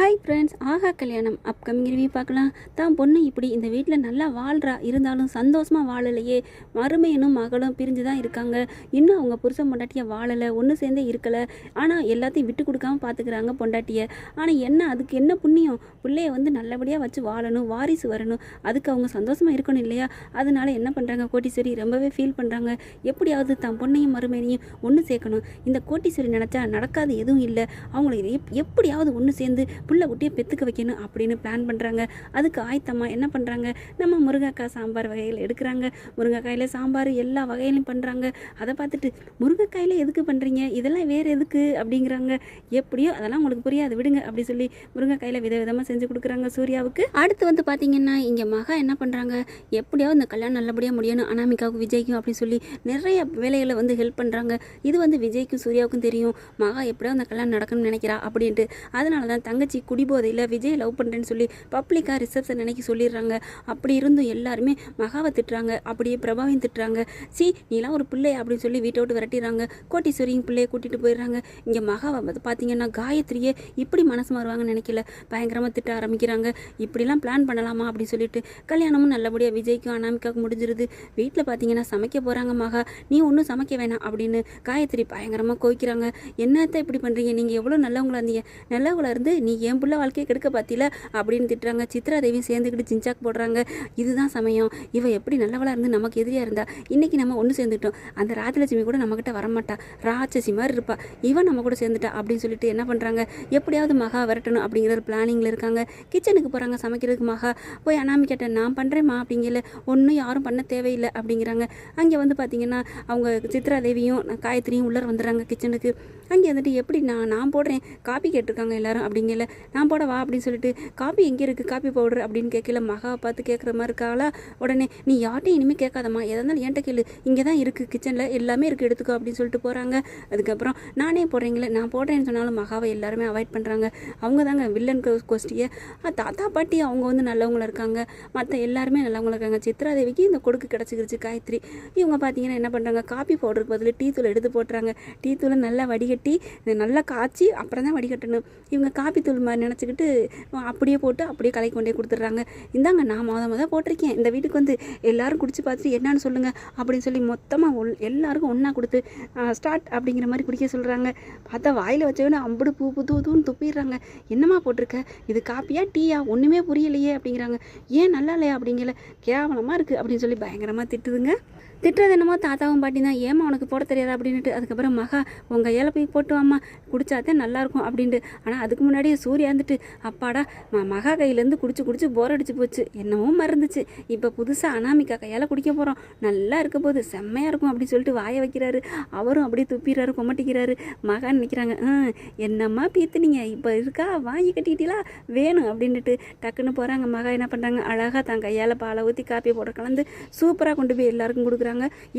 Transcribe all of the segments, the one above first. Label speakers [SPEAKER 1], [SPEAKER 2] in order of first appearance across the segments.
[SPEAKER 1] Hi friends ஆகா கல்யாணம் upcoming review பார்க்கலாம். தான் பொண்ணு இப்படி இந்த வீட்டில் நல்லா வாழ்கிறா இருந்தாலும் சந்தோஷமாக வாழலையே. மருமையனும் மகளும் பிரிஞ்சு தான் இருக்காங்க. இன்னும் அவங்க புருஷன் பொண்டாட்டியை வாழலை ஒன்று சேர்ந்தே இருக்கலை. ஆனால் எல்லாத்தையும் விட்டு கொடுக்காம பார்த்துக்கிறாங்க பொண்டாட்டியை. ஆனால் என்ன அதுக்கு என்ன புண்ணியம்? பிள்ளைய வந்து நல்லபடியாக வச்சு வாழணும் வாரிசு வரணும். அதுக்கு அவங்க சந்தோஷமாக இருக்கணும் இல்லையா? அதனால என்ன பண்ணுறாங்க கோட்டீஸ்வரி? ரொம்பவே ஃபீல் பண்ணுறாங்க எப்படியாவது தன் பொண்ணையும் மருமையனையும் ஒன்று சேர்க்கணும். இந்த கோட்டீஸ்வரி நினச்சா நடக்காது எதுவும் இல்லை. அவங்களுக்கு எப் எப்படியாவது ஒன்று சேர்ந்து புள்ள குட்டியை பெற்றுக்க வைக்கணும் அப்படின்னு பிளான் பண்ணுறாங்க அதுக்கு ஆயத்தம்மா என்ன பண்ணுறாங்க நம்ம முருங்கைக்காய் சாம்பார் வகையில் எடுக்கிறாங்க. முருங்கைக்காயில் சாம்பார் எல்லா வகையிலையும் பண்ணுறாங்க அதை பார்த்துட்டு முருங்கைக்காயில் எதுக்கு பண்ணுறீங்க இதெல்லாம் வேறு எதுக்கு? அப்படிங்கிறாங்க. எப்படியோ அதெல்லாம் உங்களுக்கு புரியாது. விடுங்க அப்படி சொல்லி முருங்கைக்காயில் வித விதமாக செஞ்சு கொடுக்குறாங்க சூர்யாவுக்கு. அடுத்து வந்து பார்த்தீங்கன்னா இங்கே மகா என்ன பண்ணுறாங்க எப்படியாவது இந்த கல்யாணம் நல்லபடியாக முடியணும். அனாமிக்காவுக்கும் விஜய்க்கும் அப்படின்னு சொல்லி நிறைய வேலைகளை வந்து ஹெல்ப் பண்ணுறாங்க இது வந்து விஜய்க்கும் சூர்யாவுக்கும் தெரியும். மகா எப்படியாவது அந்த கல்யாணம் நடக்கணும்னு நினைக்கிறா அப்படின்ட்டு. அதனால தான் தங்கச்சி குடிபோதையில் விஜய் லவ் பண்ணுறேன்னு சொல்லி பப்ளிக்காக ரிசப்ஷன் நினைக்க சொல்லிடுறாங்க. அப்படி இருந்தும் எல்லாருமே மகாவை திட்டுறாங்க. அப்படியே பிரபாவையும் திட்டுறாங்க. சி நீலாம் ஒரு பிள்ளை அப்படின்னு சொல்லி வீட்டை விட்டு விரட்டிடுறாங்க. கோட்டீஸ்வரியும் பிள்ளையை கூட்டிகிட்டு போயிடுறாங்க. இங்கே மகாவை வந்து பார்த்தீங்கன்னா காயத்ரியே இப்படி மனசு மாறுவாங்கன்னு நினைக்கல. பயங்கரமாக திட்ட ஆரம்பிக்கிறாங்க. இப்படிலாம் பிளான் பண்ணலாமா அப்படின்னு சொல்லிட்டு கல்யாணமும் நல்லபடியாக விஜய்க்கும் அனாமிக்காவுக்கும் முடிஞ்சிருது. வீட்டில் பார்த்தீங்கன்னா சமைக்க போகிறாங்க மகா. நீ ஒன்றும் சமைக்க வேணாம் அப்படின்னு காயத்ரி பயங்கரமாக கோய்க்கிறாங்க என்னத்தை இப்படி பண்ணுறீங்க நீங்கள் எவ்வளோ நல்லவங்களா இருந்தீங்க. நல்லவங்களா இருந்து நீ என் பிள்ளை வாழ்க்கையை கெடுக்க பார்த்தில அப்படின்னு திட்டுறாங்க. சித்ரா தேவியும் சேர்ந்துக்கிட்டு ஜிஞ்சாக் போடுறாங்க. இதுதான் சமயம். இவ எப்படி நல்லவளாக இருந்து நமக்கு எதிரியாக இருந்தா? இன்னைக்கு நம்ம ஒன்று சேர்ந்துட்டோம். அந்த ராஜலட்சுமி கூட நம்மக்கிட்ட வரமாட்டா. ராட்சசி மாதிரி இருப்பா. இவன் நம்ம கூட சேர்ந்துட்டா அப்படின்னு சொல்லிட்டு என்ன பண்ணுறாங்க எப்படியாவது மகா விரட்டணும் அப்படிங்கிற ஒரு பிளானிங்கில் இருக்காங்க. கிச்சனுக்கு போகிறாங்க சமைக்கிறதுக்கு மகா. போய் அனாமி கேட்டேன் நான் பண்ணுறேம்மா அப்படிங்கல. ஒன்றும் யாரும் பண்ண தேவையில்லை அப்படிங்கிறாங்க. அங்கே வந்து பார்த்தீங்கன்னா அவங்க சித்ரா தேவியும் காயத்ரியும் உள்ளே வந்துடுறாங்க கிச்சனுக்கு அங்கே வந்துட்டு எப்படி நான் நான் போடுறேன். காப்பி கேட்டிருக்காங்க எல்லாரும் அப்படிங்கல. நான் போட வா அப்படின்னு சொல்லிட்டு காப்பி எங்கே இருக்குது காப்பி பவுடர்? அப்படின்னு கேட்கல மகாவை பார்த்து கேட்குற மாதிரி இருக்காளா? உடனே நீ யார்ட்டையும் இனிமேல் கேட்காதம்மா. எதாக இருந்தாலும் என்கிட்ட கேளு. இங்கே தான் இருக்குது கிச்சனில் எல்லாமே இருக்குது எடுத்துக்கோ. அப்படின்னு சொல்லிட்டு போகிறாங்க அதுக்கப்புறம் நானே போடுறீங்களே. நான் போடுறேன்னு சொன்னாலும் மகாவை எல்லாருமே அவாய்ட் பண்ணுறாங்க அவங்க தாங்க வில்லன் கோஷ்டியை தாத்தா பாட்டி அவங்க வந்து நல்லவங்களா இருக்காங்க. மற்ற எல்லாருமே நல்லவங்களா இருக்காங்க. சித்ராதேவிக்கு இந்த கொடுக்கு கிடச்சிக்கிருச்சு காயத்ரி. இவங்க பார்த்தீங்கன்னா என்ன பண்ணுறாங்க காப்பி பவுடருக்கு பதில் டீ தூள் எடுத்து போட்டுறாங்க. டீ தூளை நல்லா வடிகட்டி நல்லா காய்ச்சி அப்புறம் தான் வடிகட்டணும். இவங்க காப்பி தூள் மாதிரி நினச்சிக்கிட்டு அப்படியே போட்டு அப்படியே கலக்கி கொண்டே கொடுத்துட்றாங்க. இந்தாங்க நான் மொத மொதல் போட்டிருக்கேன். இந்த வீட்டுக்கு வந்து எல்லாரும் குடிச்சு பார்த்துட்டு என்னன்னு சொல்லுங்கள் அப்படின்னு சொல்லி மொத்தமாக எல்லாருக்கும் ஒன்றா கொடுத்து ஸ்டார்ட் அப்படிங்கிற மாதிரி குடிக்க சொல்கிறாங்க பார்த்தா வாயில் வச்சவொடனே அம்புடு பூ புது தூதுன்னு துப்பிடுறாங்க. என்னம்மா போட்டிருக்க? இது காப்பியா டீயா? ஒன்றுமே புரியலையே அப்படிங்கிறாங்க. ஏன் நல்லா இல்லையா அப்படிங்கிற கேவலமாக இருக்குது அப்படின்னு சொல்லி பயங்கரமாக திட்டுதுங்க. திட்டுறது என்னமோ தாத்தாவும் பாட்டி தான். ஏமா உனக்கு போட தெரியாதா அப்படின்ட்டு அதுக்கப்புறம் மகா உங்கள் கையால் போய் போட்டு வாமா குடிச்சாதான் நல்லாயிருக்கும் அப்படின்ட்டு. ஆனால் அதுக்கு முன்னாடியே சூர்யா இருந்துட்டு அப்பாடா ம மகா கையிலேருந்து குடிச்சு குடிச்சு போர் அடிச்சு போச்சு. என்னமோ மறந்துச்சு. இப்போ புதுசாக அனாமிக்கா கையால் குடிக்க போகிறோம் நல்லா இருக்க போது செம்மையாக இருக்கும் அப்படின்னு சொல்லிட்டு வாய வைக்கிறாரு. அவரும் அப்படியே துப்பிடுறாரு கொமட்டிக்கிறாரு. மகான் நிற்கிறாங்க என்னம்மா பீத்துனீங்க? இப்போ இருக்கா? வாங்கி கட்டிக்கிட்டீங்களா வேணும் அப்படின்ட்டு டக்குன்னு போகிறாங்க மகா என்ன பண்ணுறாங்க அழகாக தான் கையால் பாலை ஊற்றி காப்பி போட கலந்து சூப்பராக கொண்டு போய் எல்லாருக்கும் கொடுக்குறாங்க.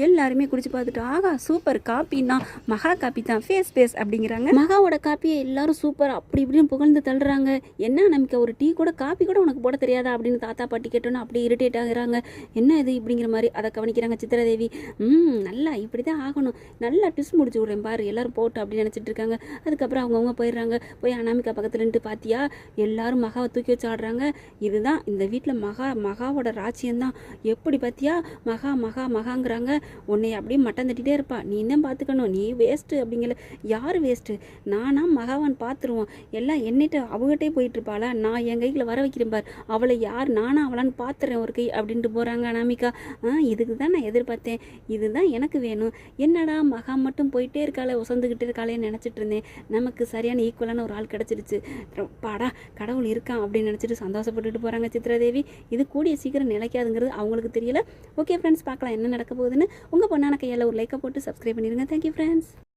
[SPEAKER 1] எல்லாருமே குடிச்சு பார்த்துட்டு ஆகா சூப்பர். காப்பின்னா மகா காப்பி தான். ஃபேஸ் ஃபேஸ் அப்படிங்கிறாங்க. மகாவோட காப்பியை எல்லாரும் சூப்பர் அப்படி இப்படின்னு புகழ்ந்து தள்ளுறாங்க. என்ன நம்பிக்கை ஒரு டீ கூட காப்பி கூட உனக்கு போட தெரியாதா அப்படின்னு தாத்தா பாட்டி கேட்டோன்னு அப்படியே இரிட்டேட் ஆகுறாங்க. என்ன இது இப்படிங்கிற மாதிரி அதை கவனிக்கிறாங்க சித்திரதேவி. ம் நல்லா இப்படி தான் ஆகணும். நல்லா டிஸ் முடிச்சு விட்றேன் பாரு. எல்லாரும் போட்டு அப்படின்னு நினச்சிட்டு இருக்காங்க. அதுக்கப்புறம் அவங்கவுங்க போயிடுறாங்க. போய் அனாமிகா பக்கத்துலன்ட்டு நின்று பாத்தியா எல்லாரும் மகாவை தூக்கி வச்சு ஆடுறாங்க. இதுதான் இந்த வீட்டில் மகா மகாவோட ராச்சியம் தான் எப்படி பார்த்தியா மகா மகா வாங்குறாங்க. உன்னை அப்படியே மட்டம் தட்டிகிட்டே இருப்பா. நீ தான் பார்த்துக்கணும் நீ வேஸ்ட்டு அப்படிங்கிற யார் வேஸ்ட்டு நானா மகாவான் பார்த்துருவோம் எல்லாம் என்னிட்ட அவகிட்டே போயிட்டுருப்பாளா நான் என் கையில் வர வைக்கிறேன் பார் அவளை யார்? நானா அவளான்னு பார்த்துறேன் ஒரு கை அப்படின்ட்டு போகிறாங்க அனாமிகா. ஆ இதுக்கு தான் நான் எதிர்பார்த்தேன். இதுதான் எனக்கு வேணும். என்னடா மகா மட்டும் போயிட்டே இருக்காளே உசந்துக்கிட்டே இருக்காளேன்னு நினச்சிட்டு இருந்தேன். நமக்கு சரியான ஈக்குவலான ஒரு ஆள் கிடச்சிருச்சு. பாடா கடவுள் இருக்கான் அப்படின்னு நினச்சிட்டு சந்தோஷப்பட்டுட்டு போகிறாங்க சித்ராதேவி. இது கூடிய சீக்கிரம் நிலைக்காதுங்கிறது அவங்களுக்கு தெரியல. ஓகே ஃப்ரெண்ட்ஸ் பார்க்கலாம் என்ன நடக்க போகுதுன்னு உங்கள் பொண்ணான கையால் ஒரு லைக்கை போட்டு சப்ஸ்கிரைப் பண்ணிடுங்க தேங்க்யூ ஃப்ரெண்ட்ஸ்